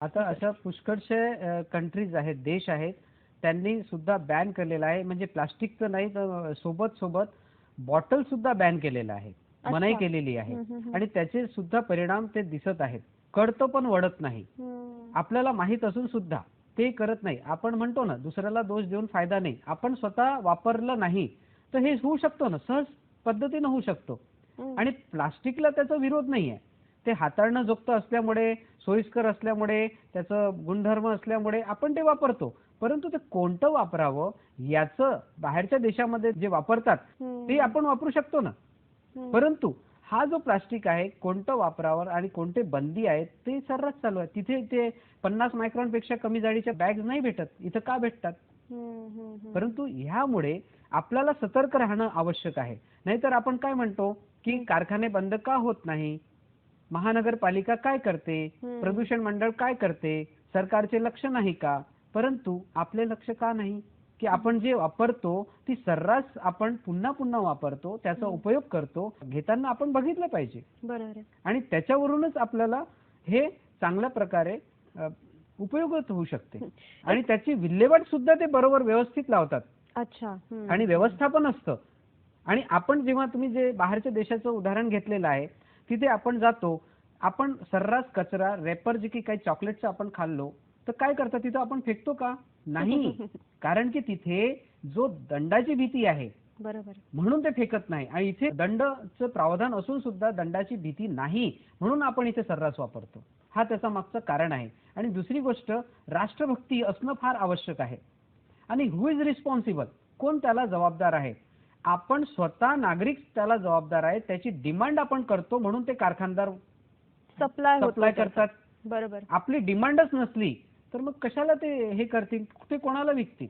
आता अशा पुष्कळशे कंट्रीज आहेत देश आहेत त्यांनी सुद्धा बॅन केलेलं आहे. म्हणजे प्लास्टिकचं नाही तर सोबत सोबत बॉटल सुद्धा बॅन केलेलं आहे. मनाई. केलेली आहे. आणि त्याचे सुद्धा परिणाम ते दिसत आहेत. कळतं पण वडत नाही. आपल्याला माहीत असून सुद्धा ते करत नाही. आपण म्हणतो ना दुसऱ्याला दोष देऊन फायदा नाही. आपण स्वतः वापरलं नाही तर हे होऊ शकतो ना. सहज पद्धतीनं होऊ शकतो. आणि प्लास्टिकला त्याचा विरोध नाहीये. ते हाताळणं जोगतं असल्यामुळे सोयीस्कर असल्यामुळे त्याचं गुणधर्म असल्यामुळे आपण ते वापरतो. परंतु ते कोणतं वापरावं याचं बाहेरच्या देशामध्ये जे वापरतात. ते आपण वापरू शकतो ना. परंतु हा जो प्लास्टिक आहे कोणतं वापरावर आणि कोणते बंदी आहेत ते सर्रास चालू आहे. तिथे ते पन्नास मायक्रॉनपेक्षा कमी जाडीच्या बॅग नाही भेटत. इथं का भेटतात. परंतु ह्यामुळे आपल्याला सतर्क राहणं आवश्यक आहे. नाहीतर आपण काय म्हणतो की कारखाने बंद का होत नाही? महानगरपालिका काय करते. प्रदूषण मंडळ काय करते? सरकारचे लक्ष नाही का? परंतु आपले लक्ष का नाही? की आपण जे वापरतो ती सर्रास आपण पुन्हा पुन्हा वापरतो त्याचा उपयोग करतो घेताना आपण बघितलं पाहिजे. आणि त्याच्यावरूनच आपल्याला हे चांगल्या प्रकारे उपयोगात होऊ शकते. आणि त्याची विल्हेवाट सुद्धा ते बरोबर व्यवस्थित लावतात. अच्छा. आणि व्यवस्थापन असतं. आणि आपण जेव्हा तुम्ही जे बाहेरच्या देशाचं उदाहरण घेतलेलं आहे तिथे आपण जातो आपण सर्रास कचरा रेपर जे की काही चॉकलेटचं आपण खाल्लो तर काय करतात तिथं आपण फेकतो का? नाही. कारण की तिथे जो दंडाची भीती आहे बरोबर. म्हणून ते फेकत नाही. आणि इथे दंडचं प्रावधान असून सुद्धा दंडाची भीती नाही म्हणून आपण इथे सर्रास वापरतो. हा त्याचा मागचं कारण आहे. आणि दुसरी गोष्ट राष्ट्रभक्ती असणं फार आवश्यक आहे. आणि हु इज रिस्पॉन्सिबल कोण त्याला जबाबदार आहे? आपण स्वतः नागरिक त्याला जबाबदार आहे त्याची डिमांड आपण करतो म्हणून ते कारखानदार सप्लाय सप्लाय. करतात. बरोबर. आपली डिमांडच नसली तर मग कशाला ते हे करतील? ते कोणाला विकतील?